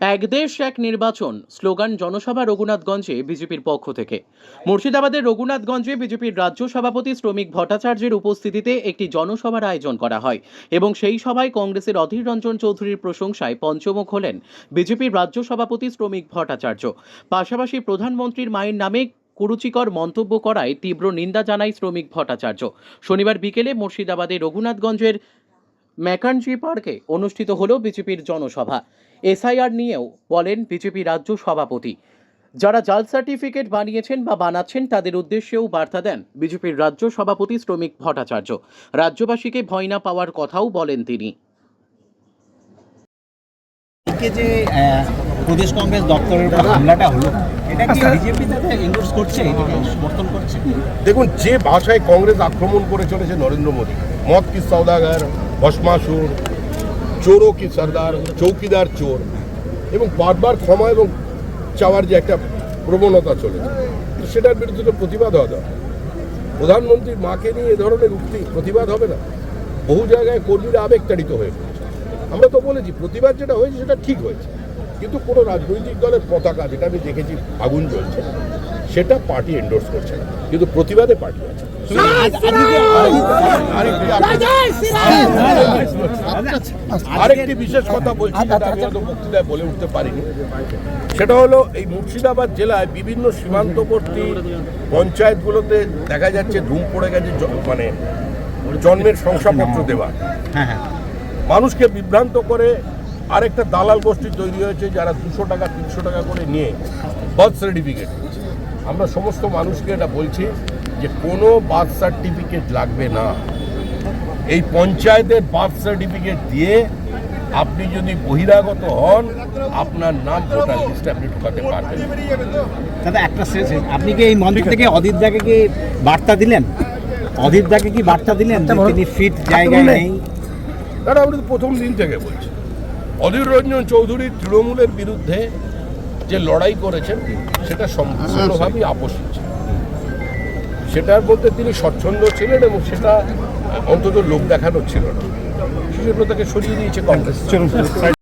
এক দেশ এক নির্বাচন, স্লোগান জনসভা রঘুনাথগঞ্জে বিজেপির পক্ষ থেকে। মুর্শিদাবাদের রঘুনাথগঞ্জে বিজেপির রাজ্য সভাপতি শ্রমিক ভট্টাচার্যের উপস্থিতিতে একটি জনসভার আয়োজন করা হয় এবং সেই সভায় কংগ্রেসের অধীর রঞ্জন চৌধুরীর প্রশংসায় পঞ্চমুখ হলেন বিজেপির রাজ্য সভাপতি শ্রমিক ভট্টাচার্য। পাশাপাশি প্রধানমন্ত্রীর মায়ের নামে কুরুচিকর মন্তব্য করায় তীব্র নিন্দা জানায় শ্রমিক ভট্টাচার্য। শনিবার বিকেলে মুর্শিদাবাদের রঘুনাথগঞ্জের ম্যাকানজি পার্কে অনুষ্ঠিত হলো বিজেপির জনসভা। এসআইআর নিয়েও বলেন বিজেপি রাজ্য সভাপতি। যারা জাল সার্টিফিকেট বানিয়েছেন বা বানাচ্ছেন তাদের উদ্দেশ্যেও বার্তা দেন বিজেপির রাজ্য সভাপতি শ্রমিক ভট্টাচার্য। রাজ্যবাসীকে ভয় না পাওয়ার কথাও বলেন তিনি। আজকে যে প্রদেশ কংগ্রেস দপ্তরের উপর হামলাটা হলো করছে? দেখুন যে ভাষায় কংগ্রেস আক্রমণ করে চলেছে নরেন্দ্র মোদী মদ কি সৌদাগর ভস্মাসুর চোরও কি সর্দার চৌকিদার চোর এবং বারবার ক্ষমা এবং চাওয়ার যে একটা প্রবণতা চলেছে সেটার বিরুদ্ধে তো প্রতিবাদ হওয়া দরকার। প্রধানমন্ত্রীর মাকে নিয়ে এ ধরনের উক্তি প্রতিবাদ হবে না। বহু জায়গায় কর্মীরা আবেগতাড়িত হয়ে আমরা তো বলেছি, প্রতিবাদ যেটা হয়েছে সেটা ঠিক হয়েছে। কিন্তু কোনো রাজনৈতিক দলের পতাকা, যেটা আমি দেখেছি আগুন জ্বলছে, সেটা পার্টি এন্ডোর্স করছে না। কিন্তু প্রতিবাদে পার্টি আছে। আরেকটি বিশেষ কথা বলছি বক্তৃতায় বলে উঠতে পারিনি। সেটা হলো, এই মুর্শিদাবাদ জেলায় বিভিন্ন সীমান্তবর্তী পঞ্চায়েতগুলোতে দেখা যাচ্ছে ধুম পড়ে গেছে মানে জন্মের শংসাপত্র দেওয়া হ্যাঁ হ্যাঁ। মানুষকে বিভ্রান্ত করে আরেকটা দালাল গোষ্ঠী তৈরি হয়েছে যারা দুশো টাকা তিনশো টাকা করে নিয়ে বার্থ সার্টিফিকেট আমরা সমস্ত মানুষকে এটা বলছি যে কোনো বার্থ সার্টিফিকেট লাগবে না। এই পঞ্চায়েতের বার্থ সার্টিফিকেট দিয়ে আপনি যদি বহিরাগত হন আপনার নাম ভোটার লিস্টে আপনি ঢোকাতে পারবেন দাদা একটা শেষ আপনি কি এই মন্দির থেকে অদিত দাকে কি বার্তা দিলেন? অদিত দাকে কি বার্তা দিলেন তিনি ফিট জায়গায় নেই? দাদা আমরা প্রথম দিন থেকে বলছি। অধীর রঞ্জন চৌধুরী তৃণমূলের বিরুদ্ধে যে লড়াই করেছেন সেটা সম্পূর্ণভাবেই আপোষী ছিল। সেটার মধ্যে তিনি স্বচ্ছন্দ ছিলেন এবং সেটা অন্তত লোক দেখানো ছিল না। সেজন্য তাকে সরিয়ে দিয়েছে কংগ্রেস।